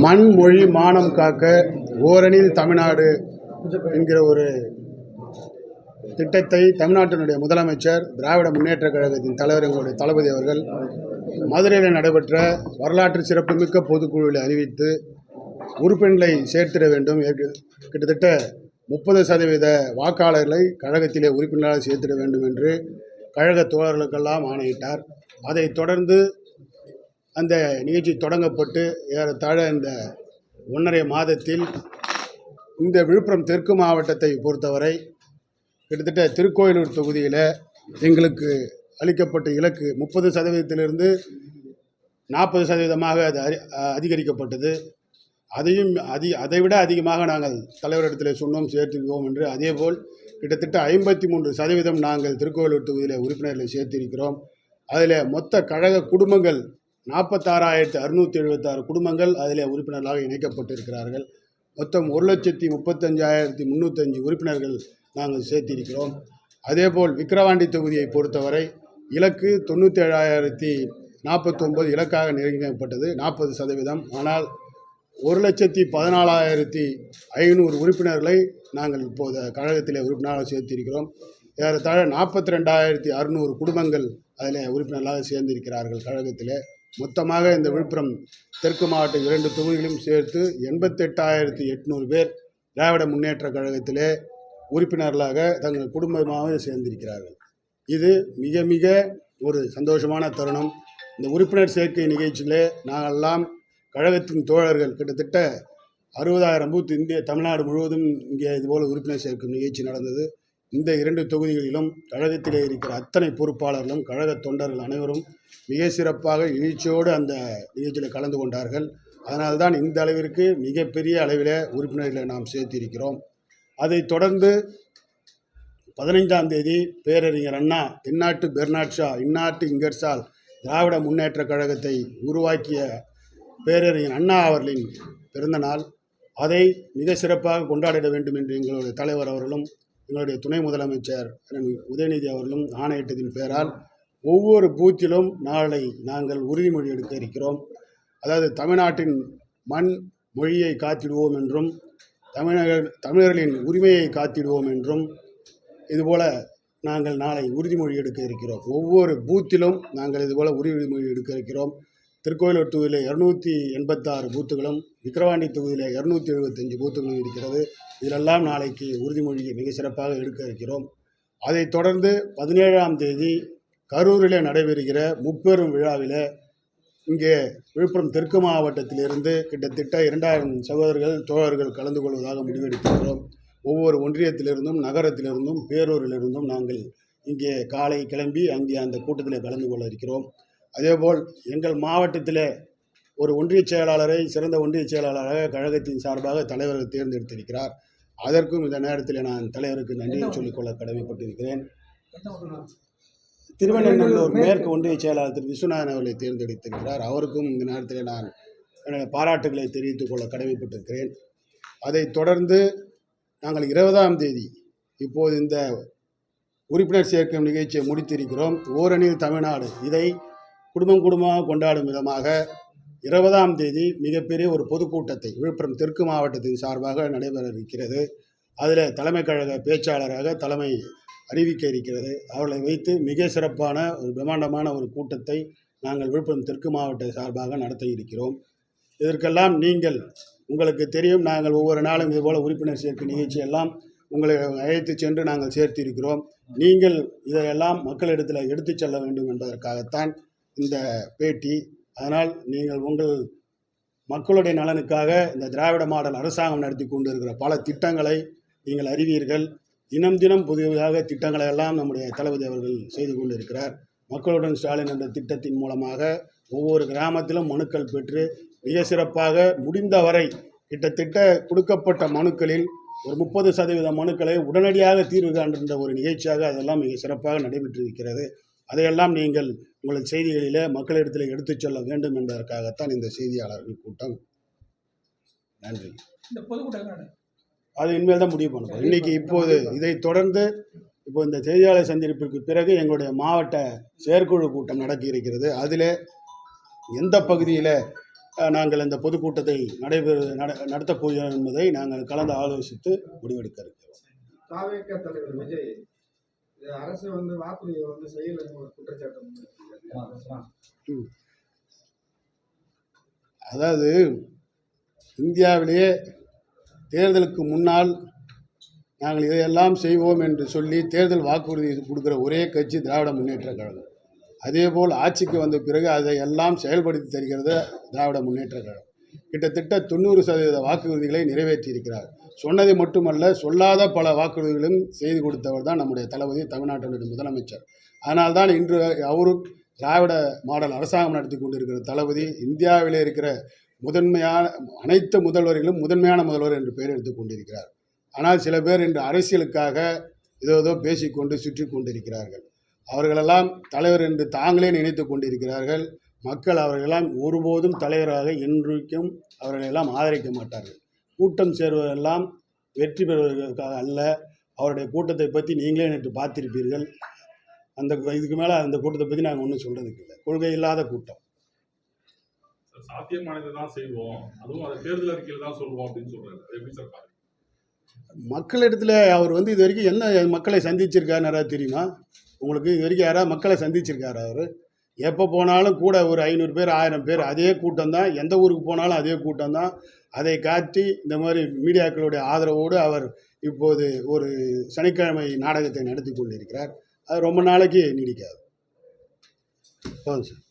மண் மொழி மானம் காக்க ஓரணியில் தமிழ்நாடு என்கிற ஒரு திட்டத்தை தமிழ்நாட்டினுடைய முதலமைச்சர் திராவிட முன்னேற்றக் கழகத்தின் தலைவர் எங்களுடைய தளபதி அவர்கள் மதுரையில் நடைபெற்ற வரலாற்று சிறப்புமிக்க பொதுக்குழுவில் அறிவித்து உறுப்பினர்களை சேர்த்திட வேண்டும். கிட்டத்தட்ட முப்பது சதவீத வாக்காளர்களை கழகத்திலே உறுப்பினராக சேர்த்திட வேண்டும் என்று கழக தோழர்களுக்கெல்லாம் ஆணையிட்டார். அதைத் தொடர்ந்து அந்த நிகழ்ச்சி தொடங்கப்பட்டு ஏறத்தாழ இந்த ஒன்றரை மாதத்தில் இந்த விழுப்புரம் தெற்கு மாவட்டத்தை பொறுத்தவரை கிட்டத்தட்ட திருக்கோயிலூர் தொகுதியில் எங்களுக்கு அளிக்கப்பட்ட இலக்கு முப்பது சதவீதத்திலிருந்து நாற்பது சதவீதமாக அது அதிகரிக்கப்பட்டது. அதையும் அதி அதைவிட அதிகமாக நாங்கள் தலைவரிடத்தில் சொன்னோம் சேர்த்திருக்கோம் என்று. அதேபோல் கிட்டத்தட்ட ஐம்பத்தி மூன்று சதவீதம் நாங்கள் திருக்கோயிலூர் தொகுதியில் உறுப்பினர்களை சேர்த்திருக்கிறோம். அதில் மொத்த கழக குடும்பங்கள் நாற்பத்தாறாயிரத்து அறுநூற்றி எழுபத்தாறு குடும்பங்கள் அதில் உறுப்பினர்களாக இணைக்கப்பட்டிருக்கிறார்கள். மொத்தம் ஒரு லட்சத்தி முப்பத்தஞ்சாயிரத்தி முந்நூற்றஞ்சு உறுப்பினர்கள் நாங்கள் சேர்த்திருக்கிறோம். அதேபோல் விக்கிரவாண்டி தொகுதியை பொறுத்தவரை இலக்கு தொண்ணூற்றி ஏழாயிரத்தி நாற்பத்தொம்பது இலக்காக நிர்ணயிக்கப்பட்டது நாற்பது சதவீதம். ஆனால் ஒரு லட்சத்தி பதினாலாயிரத்தி ஐநூறு உறுப்பினர்களை நாங்கள் இப்போது கழகத்திலே உறுப்பினராக சேர்த்திருக்கிறோம். ஏறத்தாழ நாற்பத்தி ரெண்டாயிரத்தி அறுநூறு குடும்பங்கள் அதில் உறுப்பினர்களாக சேர்ந்திருக்கிறார்கள் கழகத்திலே. மொத்தமாக இந்த விழுப்புரம் தெற்கு மாவட்ட இரண்டு தொகுதிகளும் சேர்த்து எண்பத்தெட்டாயிரத்தி எட்நூறு பேர் திராவிட முன்னேற்ற கழகத்திலே உறுப்பினர்களாக தங்கள் குடும்பமாக சேர்ந்திருக்கிறார்கள். இது மிக மிக ஒரு சந்தோஷமான தருணம். இந்த உறுப்பினர் சேர்க்கை நிகழ்ச்சியிலே நாங்கள்லாம் கழகத்தின் தோழர்கள் கிட்டத்தட்ட அறுபதாயிரம் பூத் இந்திய தமிழ்நாடு முழுவதும் இங்கே இதுபோல் உறுப்பினர் சேர்க்கும் நிகழ்ச்சி நடந்தது. இந்த இரண்டு தொகுதிகளிலும் கழகத்திலே இருக்கிற அத்தனை பொறுப்பாளர்களும் கழக தொண்டர்கள் அனைவரும் மிக சிறப்பாக எழுச்சியோடு அந்த நிகழ்ச்சியில் கலந்து கொண்டார்கள். அதனால்தான் இந்த அளவிற்கு மிகப்பெரிய அளவில் உறுப்பினர்களை நாம் சேர்த்திருக்கிறோம். அதைத் தொடர்ந்து பதினைந்தாம் தேதி பேரறிஞர் அண்ணா தென்னாட்டு பெர்னாட்ஷா இந்நாட்டு இங்கர்சால் திராவிட முன்னேற்ற கழகத்தை உருவாக்கிய பேரறிஞர் அண்ணா அவர்களின் பிறந்தநாள் அதை மிக சிறப்பாக கொண்டாடிட வேண்டும் என்று எங்களுடைய தலைவர் அவர்களும் எங்களுடைய துணை முதலமைச்சர் உதயநிதி அவர்களும் ஆணையிட்டதின் பெயரால் ஒவ்வொரு பூத்திலும் நாளை நாங்கள் உறுதிமொழி எடுக்க இருக்கிறோம். அதாவது தமிழ்நாட்டின் மண் மொழியை காத்திடுவோம் என்றும் தமிழர்கள் தமிழர்களின் உரிமையை காத்திடுவோம் என்றும் இதுபோல நாங்கள் நாளை உறுதிமொழி எடுக்க இருக்கிறோம். ஒவ்வொரு பூத்திலும் நாங்கள் இதுபோல் உறுதிமொழி எடுக்க இருக்கிறோம். திருக்கோயிலூர் தொகுதியில் இரநூத்தி எண்பத்தாறு பூத்துகளும் விக்கிரவாண்டி தொகுதியில் இரநூத்தி எழுபத்தஞ்சு பூத்துகளும் இருக்கிறது. இதிலெல்லாம் நாளைக்கு உறுதிமொழியை மிக சிறப்பாக எடுக்க இருக்கிறோம். அதைத் தொடர்ந்து பதினேழாம் தேதி கரூரில் நடைபெறுகிற முப்பெரும் விழாவில் இங்கே விழுப்புரம் தெற்கு மாவட்டத்திலிருந்து கிட்டத்தட்ட இரண்டாயிரம் சகோதரர்கள் தோழர்கள் கலந்து கொள்வதாக முடிவெடுத்திருக்கிறோம். ஒவ்வொரு ஒன்றியத்திலிருந்தும் நகரத்திலிருந்தும் பேரூரிலிருந்தும் நாங்கள் இங்கே காலை கிளம்பி அங்கே அந்த கூட்டத்தில் கலந்து கொள்ள இருக்கிறோம். அதேபோல் எங்கள் மாவட்டத்தில் ஒரு ஒன்றிய செயலாளரை சிறந்த ஒன்றிய செயலாளராக கழகத்தின் சார்பாக தலைவர் தேர்ந்தெடுத்திருக்கிறார். அதற்கும் இந்த நேரத்தில் நான் தலைவருக்கு நன்றியை சொல்லிக்கொள்ள கடமைப்பட்டிருக்கிறேன். திருவண்ணநல்லூர் மேற்கு ஒன்றிய செயலாளர் திரு விஸ்வநாதன் அவர்களை தேர்ந்தெடுத்திருக்கிறார். அவருக்கும் இந்த நேரத்தில் நான் என்னுடைய பாராட்டுகளை தெரிவித்துக் கொள்ள கடமைப்பட்டிருக்கிறேன். அதைத் தொடர்ந்து நாங்கள் இருபதாம் தேதி இப்போது இந்த உறுப்பினர் சேர்க்கும் நிகழ்ச்சியை முடித்திருக்கிறோம். ஓரணியில் தமிழ்நாடு. இதை குடும்பம் குடும்பமாக கொண்டாடும் விதமாக இருபதாம் தேதி மிகப்பெரிய ஒரு பொதுக்கூட்டத்தை விழுப்புரம் தெற்கு மாவட்டத்தின் சார்பாக நடைபெற இருக்கிறது அதில் தலைமை கழக பேச்சாளராக தலைமை அறிவிக்க இருக்கிறது. அவர்களை வைத்து மிக சிறப்பான ஒரு பிரம்மாண்டமான ஒரு கூட்டத்தை நாங்கள் விழுப்புரம் தெற்கு மாவட்ட சார்பாக நடத்த இருக்கிறோம். இதற்கெல்லாம் நீங்கள் உங்களுக்கு தெரியும் நாங்கள் ஒவ்வொரு நாளும் இதுபோல் உறுப்பினர் சேர்க்கை நிகழ்ச்சியெல்லாம் உங்களை அழைத்து சென்று நாங்கள் சேர்த்திருக்கிறோம். நீங்கள் இதையெல்லாம் மக்களிடத்தில் எடுத்துச் செல்ல வேண்டும் என்பதற்காகத்தான் இந்த பேட்டி. அதனால் நீங்கள் உங்கள் மக்களுடைய நலனுக்காக இந்த திராவிட மாடல் அரசாங்கம் நடத்தி கொண்டு இருக்கிற பல திட்டங்களை நீங்கள் அறிவீர்கள். தினம் தினம் புதியதாக திட்டங்களை எல்லாம் நம்முடைய தளபதி அவர்கள் செய்து கொண்டிருக்கிறார். மக்களுடன் ஸ்டாலின் என்ற திட்டத்தின் மூலமாக ஒவ்வொரு கிராமத்திலும் மனுக்கள் பெற்று மிக சிறப்பாக முடிந்தவரை கிட்டத்தட்ட கொடுக்கப்பட்ட மனுக்களில் ஒரு முப்பது சதவீத மனுக்களை உடனடியாக தீர்வு காண்கின்ற ஒரு நிகழ்ச்சியாக அதெல்லாம் மிக சிறப்பாக நடைபெற்றிருக்கிறது. அதையெல்லாம் நீங்கள் உங்களது செய்திகளிலே மக்களிடத்தில் எடுத்துச் செல்ல வேண்டும் என்பதற்காகத்தான் இந்த செய்தியாளர்கள் கூட்டம். நன்றி. இந்த பொதுக்கூட்டம் என்ன? அது இனிமேல் தான் முடிவு பண்ணணும் இன்னைக்கு இப்போது இதை தொடர்ந்து இப்போ இந்த செய்தியாளர் சந்திப்பிற்கு பிறகு எங்களுடைய மாவட்ட செயற்குழு கூட்டம் நடக்க இருக்கிறது. அதில் எந்த பகுதியில் நாங்கள் இந்த பொதுக்கூட்டத்தை நடைபெற நட நடத்தப் போகிறோம் என்பதை நாங்கள் கலந்து ஆலோசித்து முடிவெடுக்க இருக்கிறோம் தாவேக்க தலைவர் விஜய் இது அரசு வந்து வாக்குறுதியை வந்து செய்யலைன்னு ஒரு குற்றச்சாட்டு. அதாவது இந்தியாவிலேயே தேர்தலுக்கு முன்னால் நாங்கள் இதையெல்லாம் செய்வோம் என்று சொல்லி தேர்தல் வாக்குறுதி கொடுக்குற ஒரே கட்சி திராவிட முன்னேற்ற கழகம். அதேபோல் ஆட்சிக்கு வந்த பிறகு அதை எல்லாம் செயல்படுத்தி தருகிறது திராவிட முன்னேற்ற கழகம். கிட்டத்தட்ட தொண்ணூறு சதவீத வாக்குறுதிகளை நிறைவேற்றியிருக்கிறார். சொன்னதை மட்டுமல்ல சொல்லாத பல வாக்குறுதிகளும் செய்து கொடுத்தவர் தான் நம்முடைய தளபதி தமிழ்நாட்டினுடைய முதலமைச்சர். அதனால்தான் இன்று அவரும் திராவிட மாடல் அரசாங்கம் நடத்தி கொண்டிருக்கிற தளபதி இந்தியாவிலே இருக்கிற முதன்மையான அனைத்து முதல்வர்களும் முதன்மையான முதல்வர் என்று பெயர் எடுத்துக் கொண்டிருக்கிறார். ஆனால் சில பேர் இன்று அரசியலுக்காக ஏதோ ஏதோ பேசிக்கொண்டு சுற்றி கொண்டிருக்கிறார்கள் அவர்களெல்லாம் தலைவர் என்று தாங்களே நினைத்து கொண்டிருக்கிறார்கள். மக்கள் அவர்களெல்லாம் ஒருபோதும் தலைவராக என்றைக்கும் அவர்களெல்லாம் ஆதரிக்க மாட்டார்கள். கூட்டம் சேர்வதெல்லாம் வெற்றி பெறுவதற்காக அல்ல. அவருடைய கூட்டத்தை பற்றி நீங்களே நேற்று பார்த்திருப்பீர்கள். அந்த இதுக்கு மேலே அந்த கூட்டத்தை பற்றி நாங்கள் ஒன்றும் சொல்கிறதுக்கு இல்லை. கொள்கை இல்லாத கூட்டம். சாத்தியமானதை தான் செய்வோம். அதுவும் அதை தேர்தல் அறிக்கையில் தான் சொல்லுவோம் அப்படின்னு சொல்றாரு. அது எப்படி சார் பாருங்க மக்களிடத்தில் அவர் வந்து இது வரைக்கும் என்ன மக்களை சந்திச்சிருக்காருன்னு தெரியுமா? உங்களுக்கு இது வரைக்கும் யாராவது மக்களை சந்திச்சிருக்காரு அவர்? எப்போ போனாலும் கூட ஒரு ஐநூறு பேர் ஆயிரம் பேர் அதே கூட்டம் தான் எந்த ஊருக்கு போனாலும் அதே கூட்டம் தான் அதை காட்டி இந்த மாதிரி மீடியாக்களுடைய ஆதரவோடு அவர் இப்போது ஒரு சனிக்கிழமை நாடகத்தை நடத்தி கொண்டிருக்கிறார். அது ரொம்ப நாளைக்கு நீடிக்காது. போதும் சார்.